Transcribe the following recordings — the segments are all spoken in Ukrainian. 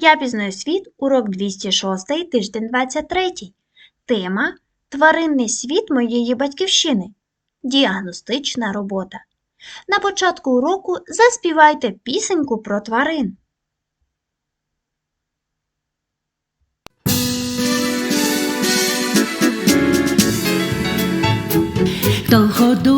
Я пізнаю світ, урок 206, тиждень 23. Тема Тваринний світ моєї батьківщини. Діагностична робота. На початку уроку заспівайте пісеньку про тварин. Молоком,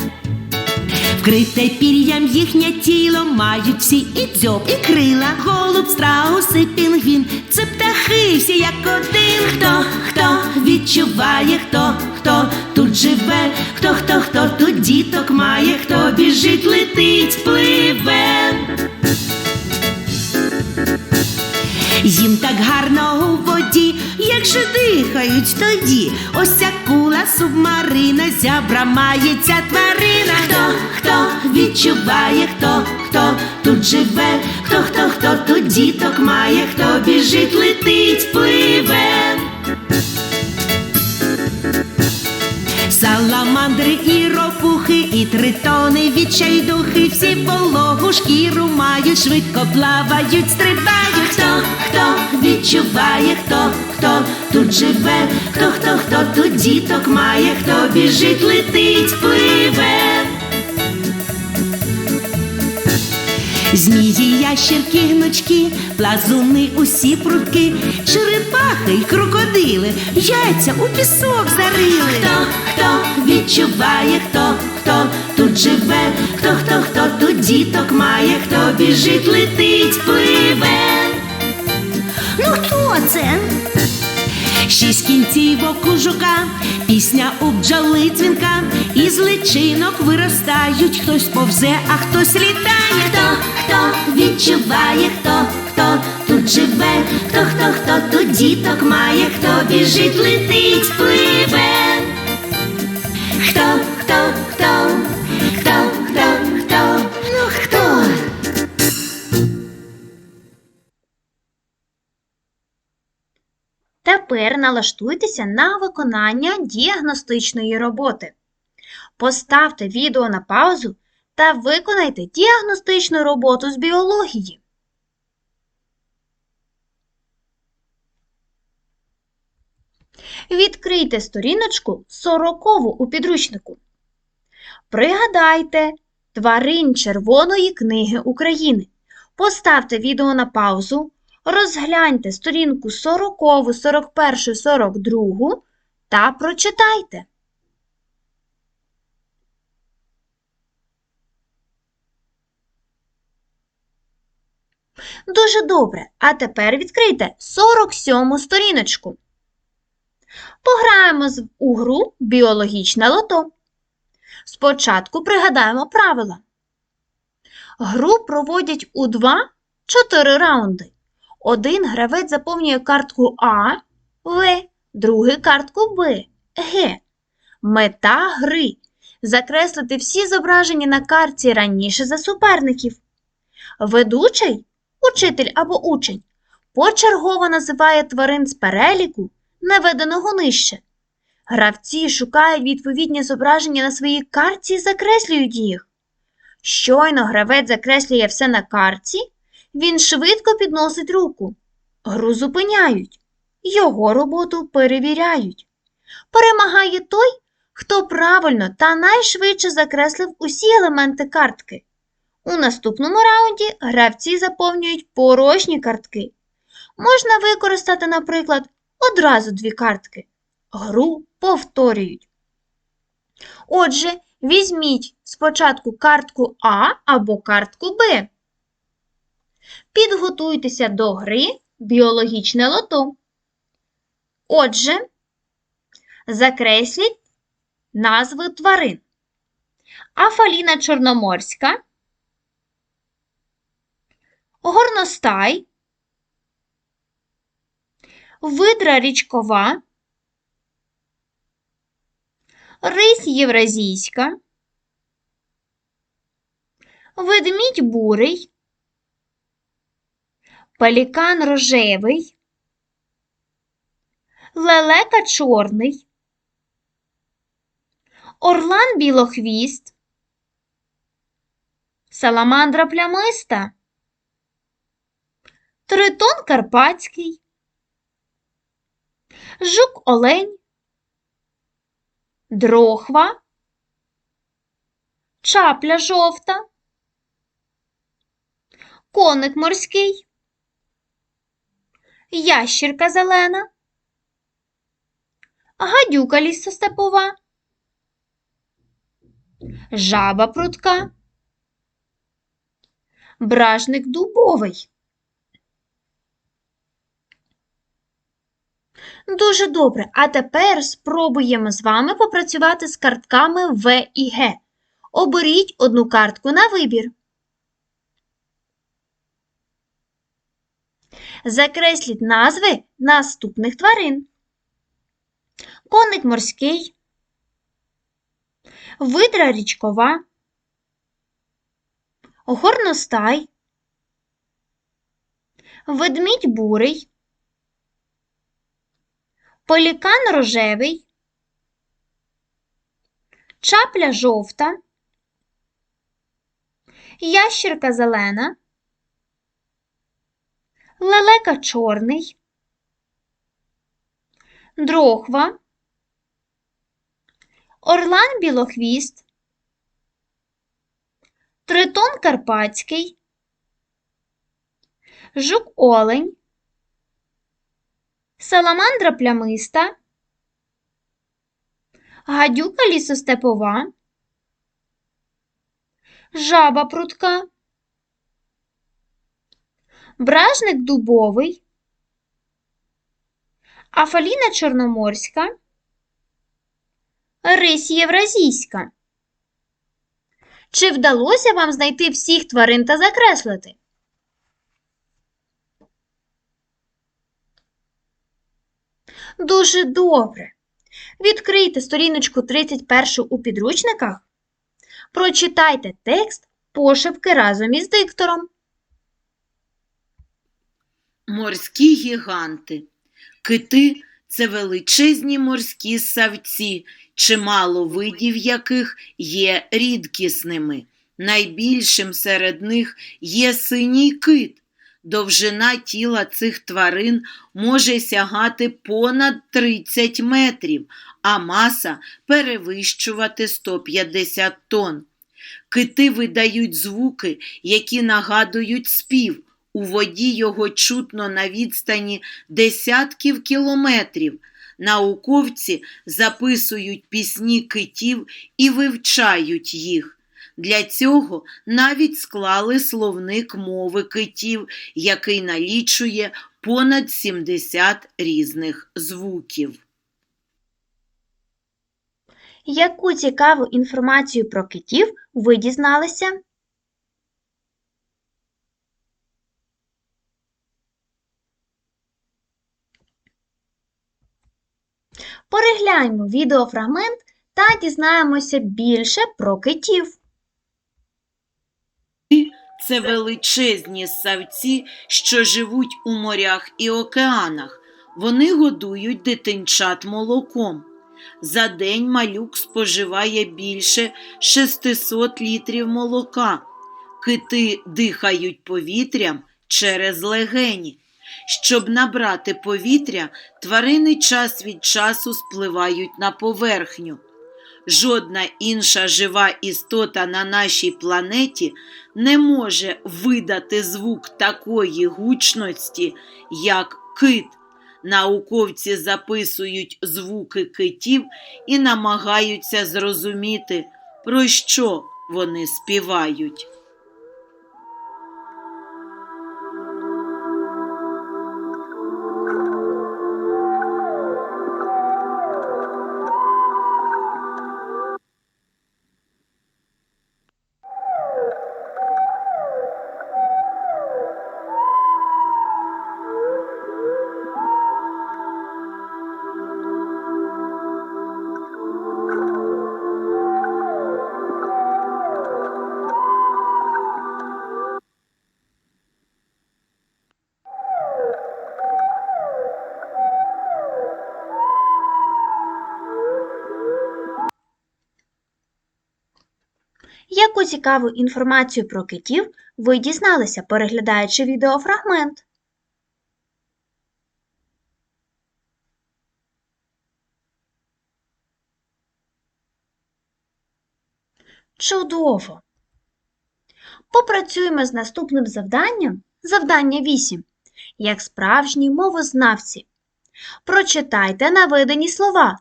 Вкрите пір'ям їхнє тіло мають всі і дзьоб, і крила, голуб, страус і пінгвін. Це птахи всі як один. Хто, хто відчуває, хто, хто тут живе, хто, хто, хто тут діток має, хто біжить, летить, пливе. Їм так гарно у воді, як же дихають тоді. Ось ця кула субмарина, зябра має ця тварина. Хто, хто відчуває, хто, хто тут живе, хто, хто, хто тут діток має, хто біжить, летить, пливе. Саламандри і ропухи, і тритони, відчайдухи, всі вологу шкіру мають, швидко плавають, стрибають. Хто, хто відчуває, хто, хто тут живе, хто, хто, хто тут діток має, хто біжить, летить, пливе. Змії, ящерки, гнучки, плазуни, усі прутки, черепахи й крокодили, яйця у пісок зарили. Хто, хто відчуває, хто, хто тут живе, хто, хто, хто тут діток має, хто біжить, летить, пливе. Ну хто це? Шість кінцівок у жука, пісня у бджоли дзвінка, із личинок виростають, хтось повзе, а хтось літає. Хто, хто відчуває, хто, хто тут живе, хто, хто, хто тут діток має, хто біжить, летить, пливе. Хто, хто, хто, Тепер налаштуйтеся на виконання діагностичної роботи. Поставте відео на паузу та виконайте діагностичну роботу з біології. Відкрийте сторіночку 40 у підручнику. Пригадайте тварин Червоної книги України. Поставте відео на паузу, розгляньте сторінку 40, 41, 42 та прочитайте. Дуже добре. А тепер відкрийте 47 сторіночку. Пограємо у гру біологічне лото. Спочатку пригадаємо правила. Гру проводять у 2-4 раунди. Один гравець заповнює картку А, В, другий картку Б, Г. Мета гри закреслити всі зображені на картці раніше за суперників. Ведучий, учитель або учень, почергово називає тварин з переліку, наведеного нижче. Гравці шукають відповідні зображення на своїй картці і закреслюють їх. Щойно гравець закреслює все на картці, він швидко підносить руку. Гру зупиняють. Його роботу перевіряють. Перемагає той, хто правильно та найшвидше закреслив усі елементи картки. У наступному раунді гравці заповнюють порожні картки. Можна використати, наприклад, одразу дві картки. Гру повторюють. Отже, візьміть спочатку картку А або картку Б. Підготуйтеся до гри біологічне лото. Отже, закресліть назви тварин. Афаліна чорноморська, горностай, видра річкова, рись євразійська, ведмідь бурий, пелікан рожевий, лелека чорний, орлан білохвіст, саламандра плямиста, тритон карпатський, жук олень, дрохва, чапля жовта, коник морський, ящірка зелена, гадюка лісостепова, жаба прутка, бражник дубовий. Дуже добре. А тепер спробуємо з вами попрацювати з картками В і Г. Оберіть одну картку на вибір. Закресліть назви наступних тварин. Коник морський, видра річкова, горностай, ведмідь бурий, пелікан рожевий, чапля жовта, ящірка зелена, лелека чорний, дрохва, орлан білохвіст, тритон карпатський, жук олень, саламандра плямиста, гадюка лісостепова, жаба прутка, бражник дубовий, афаліна чорноморська, рись євразійська. Чи вдалося вам знайти всіх тварин та закреслити? Дуже добре. Відкрийте сторіночку 31 у підручниках. Прочитайте текст пошепки разом із диктором. Морські гіганти. Кити це величезні морські савці, чимало видів яких є рідкісними. Найбільшим серед них є синій кит. Довжина тіла цих тварин може сягати понад 30 метрів, а маса перевищувати 150 тонн. Кити видають звуки, які нагадують спів. У воді його чутно на відстані десятків кілометрів. Науковці записують пісні китів і вивчають їх. Для цього навіть склали словник мови китів, який налічує понад 70 різних звуків. Яку цікаву інформацію про китів ви дізналися? Перегляньмо відеофрагмент та дізнаємося більше про китів. Це величезні ссавці, що живуть у морях і океанах. Вони годують дитинчат молоком. За день малюк споживає більше 600 літрів молока. Кити дихають повітрям через легені. Щоб набрати повітря, тварини час від часу спливають на поверхню. Жодна інша жива істота на нашій планеті не може видати звук такої гучності, як кит. Науковці записують звуки китів і намагаються зрозуміти, про що вони співають. Яку цікаву інформацію про китів ви дізналися, переглядаючи відеофрагмент? Чудово! Попрацюємо з наступним завданням, завдання 8, як справжні мовознавці. Прочитайте наведені слова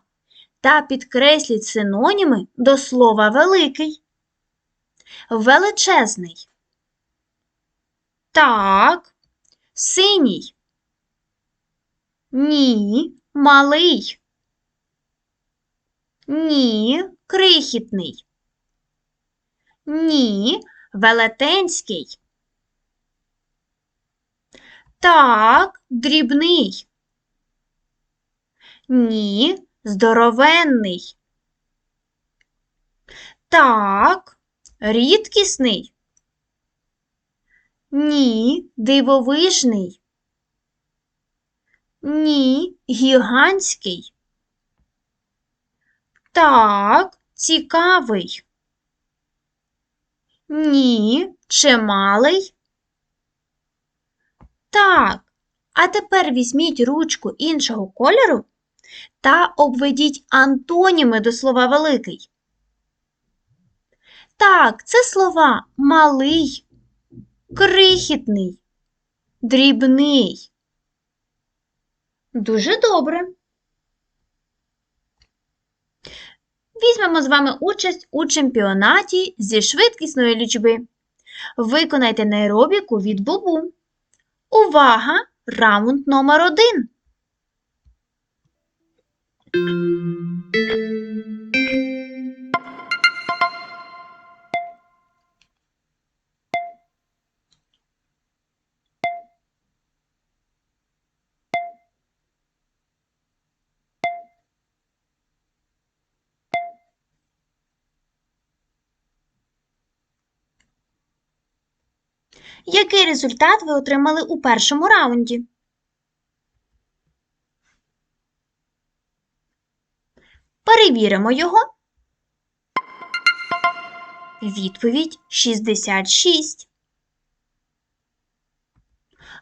та підкресліть синоніми до слова великий. Величезний. Так. Синій. Ні, малий. Ні, крихітний. Ні, велетенський. Так, дрібний. Ні, здоровенний. Так, рідкісний. Ні, дивовижний. Ні, гігантський. Так, цікавий. Ні, чималий. Так, а тепер візьміть ручку іншого кольору та обведіть антоніми до слова великий. Так, це слова малий, крихітний, дрібний. Дуже добре. Візьмемо з вами участь у чемпіонаті зі швидкісної лічби. Виконайте нейробіку від бубу. Увага! Раунд номер один. Який результат ви отримали у першому раунді? Перевіримо його. Відповідь 66.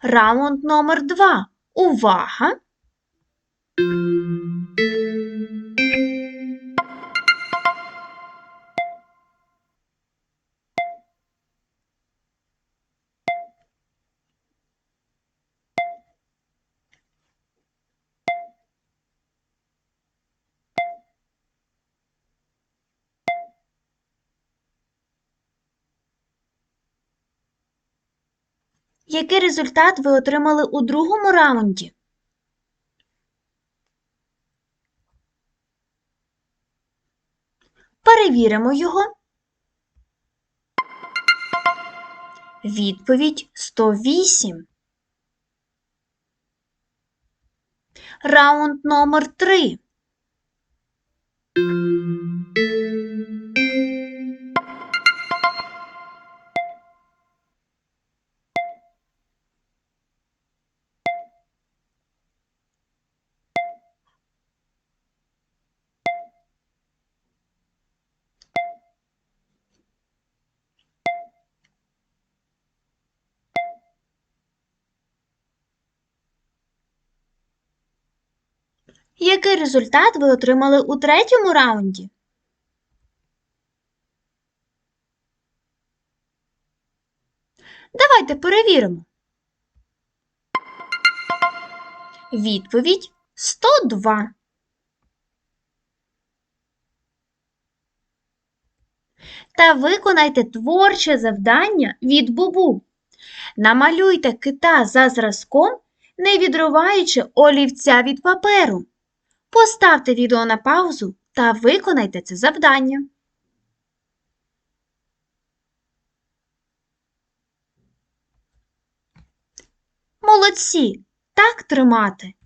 Раунд номер 2. Увага! Який результат ви отримали у другому раунді? Перевіримо його. Відповідь 108. Раунд номер 3. Який результат ви отримали у третьому раунді? Давайте перевіримо. Відповідь 102. Та виконайте творче завдання від бубу. Намалюйте кита за зразком, не відриваючи олівця від паперу. Поставте відео на паузу та виконайте це завдання. Молодці! Так тримати.